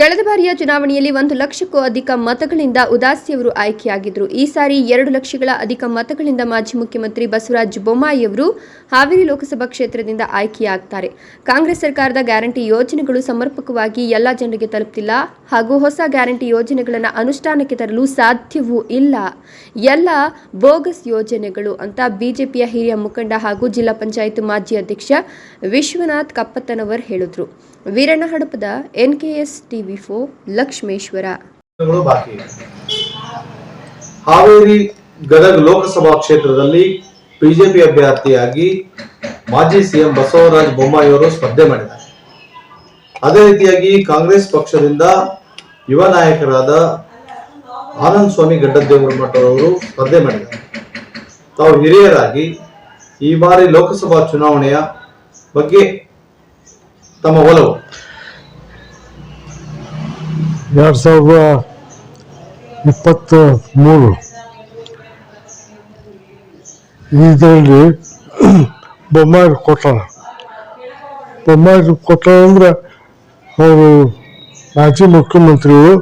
ಕಳೆದ ಬಾರಿಯ ಚುನಾವಣೆಯಲ್ಲಿ ಒಂದು ಲಕ್ಷಕ್ಕೂ ಅಧಿಕ ಮತಗಳಿಂದ ಉದಾಸಿಯವರು ಆಯ್ಕೆಯಾಗಿದ್ದರು ಈ ಸಾರಿ ಎರಡು ಲಕ್ಷಗಳ ಅಧಿಕ ಮತಗಳಿಂದ ಮಾಜಿ ಮುಖ್ಯಮಂತ್ರಿ ಬಸವರಾಜ ಬೊಮ್ಮಾಯಿಯವರು ಹಾವೇರಿ ಲೋಕಸಭಾ ಕ್ಷೇತ್ರದಿಂದ ಆಯ್ಕೆಯಾಗ್ತಾರೆ. ಕಾಂಗ್ರೆಸ್ ಸರ್ಕಾರದ ಗ್ಯಾರಂಟಿ ಯೋಜನೆಗಳು ಸಮರ್ಪಕವಾಗಿ ಎಲ್ಲ ಜನರಿಗೆ ತಲುಪ್ತಿಲ್ಲ ಹಾಗೂ ಹೊಸ ಗ್ಯಾರಂಟಿ ಯೋಜನೆಗಳನ್ನು ಅನುಷ್ಠಾನಕ್ಕೆ ತರಲು ಸಾಧ್ಯವೂ ಇಲ್ಲ. ಎಲ್ಲ ಬೋಗಸ್ ಯೋಜನೆಗಳು ಅಂತ ಬಿಜೆಪಿಯ ಹಿರಿಯ ಮುಖಂಡ ಹಾಗೂ ಜಿಲ್ಲಾ ಪಂಚಾಯತ್ ಮಾಜಿ ಅಧ್ಯಕ್ಷ ವಿಶ್ವನಾಥ್ ಕಪ್ಪತ್ತನವರ್ ಹೇಳಿದ್ರು. Veeranna Hadapada NKS TV for Lakshmeshwar. Haveri Gadag Lok Sabha ಕ್ಷೇತ್ರದಲ್ಲಿ ಬಿಜೆಪಿ ಅಭ್ಯರ್ಥಿಯಾಗಿ ಮಾಜಿ ಸಿಎಂ ಬಸವರಾಜ ಬೊಮ್ಮಾಯಿ ಅವರು ಸ್ಪರ್ಧೆ ಮಾಡಿದ್ದಾರೆ. ಅದೇ ರೀತಿಯಾಗಿ ಕಾಂಗ್ರೆಸ್ ಪಕ್ಷದಿಂದ ಯುವ ನಾಯಕರಾದ ಆನಂದ್ ಸ್ವಾಮಿ ಗಡ್ಡದೇವರ ಮಠ ಅವರು ಸ್ಪರ್ಧೆ ಮಾಡಿದ್ದಾರೆ. ತಾವು ಹಿರಿಯರಾಗಿ ಈ ಬಾರಿ ಲೋಕಸಭಾ ಚುನಾವಣೆಯ ಬಗ್ಗೆ ತಮ್ಮ ಒಲವು. ಎರಡು ಸಾವಿರದ ಇಪ್ಪತ್ತ ಮೂರು ಇದರಲ್ಲಿ ಬೊಮ್ಮಾಯಿ ಕೊಟ್ಟಾರ. ಬೊಮ್ಮಾಯಿ ಕೊಟ್ಟಾರ ಅಂದ್ರೆ ಅವರು ಮಾಜಿ ಮುಖ್ಯಮಂತ್ರಿಗಳು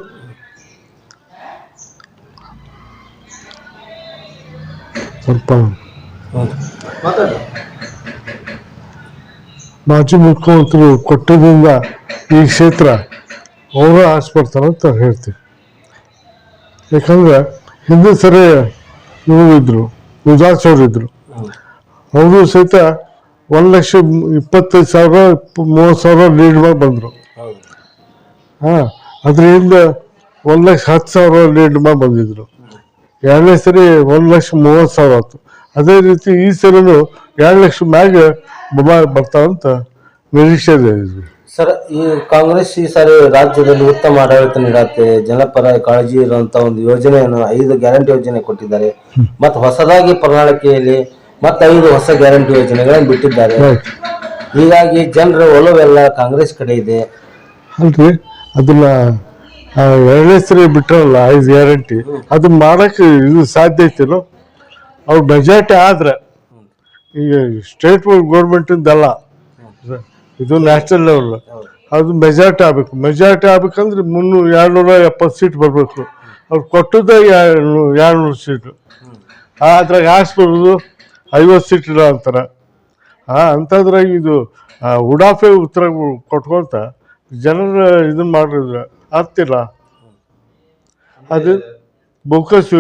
ಸ್ವಲ್ಪ ಮಾಜಿ ಮುಖ್ಯಮಂತ್ರಿ ಕೊಟ್ಟದಿಂದ ಈ ಕ್ಷೇತ್ರ ಅವರ ಆಸ್ಪಡ್ತಾರೆ ಅಂತ ಹೇಳ್ತೀವಿ. ಯಾಕಂದ್ರೆ ಹಿಂದೆ ಸರಿ ಇವರು ಇದ್ರು ಉದಾಸ್ ಅವರು ಸಹಿತ ಒಂದು ಲಕ್ಷ ಇಪ್ಪತ್ತೈದು ಸಾವಿರ, ಮೂವತ್ತು ಸಾವಿರ ಲೀಡ್ ಮಾಡಿ ಬಂದರು. ಹಾಂ, ಅದರಿಂದ ಒಂದು ಲಕ್ಷ ಹತ್ತು ಸಾವಿರ ಲೀಡ್ ಮಾಡಿ ಬಂದಿದ್ರು. ಎರಡನೇ ಸರಿ ಒಂದು ಲಕ್ಷ ಮೂವತ್ತು ಸಾವಿರ ಆಯ್ತು. ಅದೇ ರೀತಿ ಈ ಸರಿನೂ ಎರಡು ಲಕ್ಷ ಮ್ಯಾಗೆ ಬರ್ತಾವಂತ ನಿರೀಕ್ಷೆ ಇದೆ. ಸರ್ ಈ ಕಾಂಗ್ರೆಸ್ ಈ ಸಾರಿ ರಾಜ್ಯದಲ್ಲಿ ಉತ್ತಮ ಆಡಳಿತ ನೀಡತ್ತೆ ಜನಪರ ಕಾಳಜಿ ಇರುವಂತ ಒಂದು ಯೋಜನೆಯನ್ನು ಐದು ಗ್ಯಾರಂಟಿ ಯೋಜನೆ ಕೊಟ್ಟಿದ್ದಾರೆ. ಮತ್ತು ಹೊಸದಾಗಿ ಪ್ರಣಾಳಿಕೆಯಲ್ಲಿ ಮತ್ತೆ ಐದು ಹೊಸ ಗ್ಯಾರಂಟಿ ಯೋಜನೆಗಳನ್ನು ಬಿಟ್ಟಿದ್ದಾರೆ. ಹೀಗಾಗಿ ಜನರ ಒಲವೆಲ್ಲ ಕಾಂಗ್ರೆಸ್ ಕಡೆ ಇದೆ. ಅಲ್ರಿ ಅದನ್ನ ಎರಡನೇ ಬಿಟ್ರಲ್ಲ ಐದು ಗ್ಯಾರಂಟಿ ಅದನ್ನ ಮಾಡಕ್ಕೆ ಇದು ಸಾಧ್ಯ ಐತಿನೋ? ಅವ್ರ ಮೆಜಾರಿಟಿ ಆದ್ರೆ ಈಗ ಸ್ಟೇಟ್ ಗೌರ್ಮೆಂಟಿಂದಲ್ಲ ಇದು ನ್ಯಾಷನಲ್ ಲೆವೆಲ್ ಅದು ಮೆಜಾರಿಟಿ ಆಗ್ಬೇಕು. ಮೆಜಾರಿಟಿ ಆಗ್ಬೇಕಂದ್ರೆ ಮುನ್ನೂರು ಎರಡ್ನೂರ ಎಪ್ಪತ್ತು ಸೀಟ್ ಬರಬೇಕು. ಅವ್ರು ಕೊಟ್ಟದ್ದೇ ಎರಡ್ನೂರು ಸೀಟು ಅದ್ರಾಗ ಆಸ್ ಬರೋದು ಐವತ್ತು ಸೀಟ್ ಇಲ್ಲ ಅಂತಾರೆ. ಆ ಅಂಥದ್ರಾಗ ಇದು ಉಡಾಫೆ ಉತ್ತರ ಕೊಟ್ಕೊಂತ ಜನರ ಇದನ್ನ ಮಾಡಿದ್ರೆ ಆಗ್ತಿಲ್ಲ. ಅದು ಬೋಕಸ್